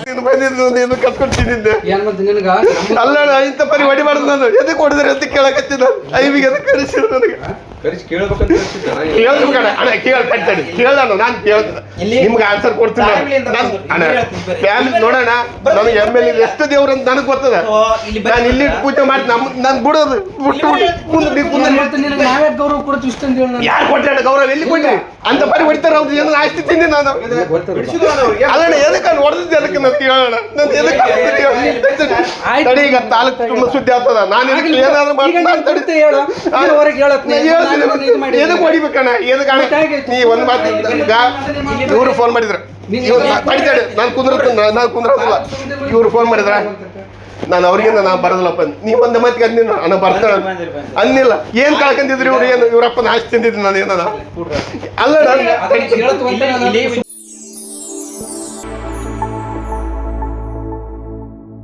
ನೀನು ಬಂದಿದ್ದು ಅಲ್ಲಣ್ಣ ಇಂಥ ಪರಿ ಹೊಡಿಬಾರ್ದು ನಾನು. ಎದಕ್ಕೆ ಹೊಡೆದ್ರೆ ಅಂತ ಕೇಳಕತ್ತಿದ್ದ ಐವಿಗೆ ಅದಕ್ಕೆ ಕರೆಸಿದ್ರು ನನಗೆ? ಕರೆಸಿ ಕೇಳಬೇಕಂತ. ಕೇಳ್ಬೇಕಣ್ಣ ಅಣ್ಣ ಕೇಳ ನಾನು ಕೇಳ್ತದೆ ನಿಮ್ಗೆ ಆನ್ಸರ್ ಕೊಡ್ತೀನಿ ಅಣ್ಣ. ಫ್ಯಾಮಿಲಿ ನೋಡೋಣ ನಮಗೆ ಎಂ ಎಲ್ ಎಷ್ಟು ದೇವ್ರು ಅಂತ ನನಗೆ ಗೊತ್ತದ. ನಾನು ಇಲ್ಲಿ ಪೂಜೆ ಮಾಡಿ ನಮ್ ನಾನು ಬಿಡೋದು. ಬಿಟ್ಟು ಬಿಟ್ಟು ಗೌರವ ಕೊಡ್ತೀವಿ ಇಷ್ಟ ಯಾರು ಕೊಟ್ರೆ ಗೌರವ? ಎಲ್ಲಿ ಕೊಟ್ಟೆ ಅಂತ ಬರೀ ಹೊಡಿತಾರ ಅವ್ರು. ಏನು ಆಸ್ತಿ ತಿಂದಿ ನಾನು. ಅಲ್ಲಣ್ಣ ಎದಕ್ಕೆ ನಾನು ಹೊಡೆದಿದ್ದೆ? ಅದಕ್ಕೆ ನಾನು ಕೇಳೋಣ? ನಾನು ಎದಕ್ಕೆ ಆಯ್ತು. ತಡಿ ಈಗ ತಾಲೂಕು ತುಂಬಾ ಸುದ್ದಿ ಆಗ್ತದ? ನಾನು ಇದಕ್ಕೆ ಏನಾದ್ರು ಈಗ ನೀನ್ ನಾನು ತಡಿ. ಹೇಳು. ನೀನು ಹೊರಗೆ ಹೇಳತ್ ನಾ ಹೇಳ್ತೀನಿ ಇದು ಮಾಡಿ ಎದಕ್ಕೆ ಹೊಡಿಬೇಕಣ್ಣ ಎದಕ್ಕೆ ಅಣ್ಣ? ನೀ ಒಂದ್ ಮಾತು ಈಗ ಇವರು ಫೋನ್ ಮಾಡಿದ್ರು. ಇವ್ರು ತಡಿ. ನಾನು ಕುಂದ್ರತ್ತ ನಾನು ಕುಂದ್ರದಿಲ್ಲ ಇವ್ರು ಫೋನ್ ಮಾಡಿದ್ರ? ನಾನು ಅವ್ರಿಗಿಂತ ನಾ ಬರೋದಿಲ್ಲಪ್ಪ. ಅಂದೆ. ನೀ ಬಂದ ಮತ್ತಿಗೆ ಅಂದಿನ ಅಣ್ಣ ಬರ್ತಾಳೆ. ಅನ್ನಿಲ್ಲ ಏನ್ ಕಳ್ಕೊಂತಿದ್ರಿ ಇವ್ರು? ಏನು? ಇವ್ರಪ್ಪನ ಆಸ್ತಿ ತಿಂದಿದ್ದು ನಾನು ಏನದ? ಅಲ್ಲ ನಾನು ಇಲ್ಲಿ- ಇಲ್ಲಿ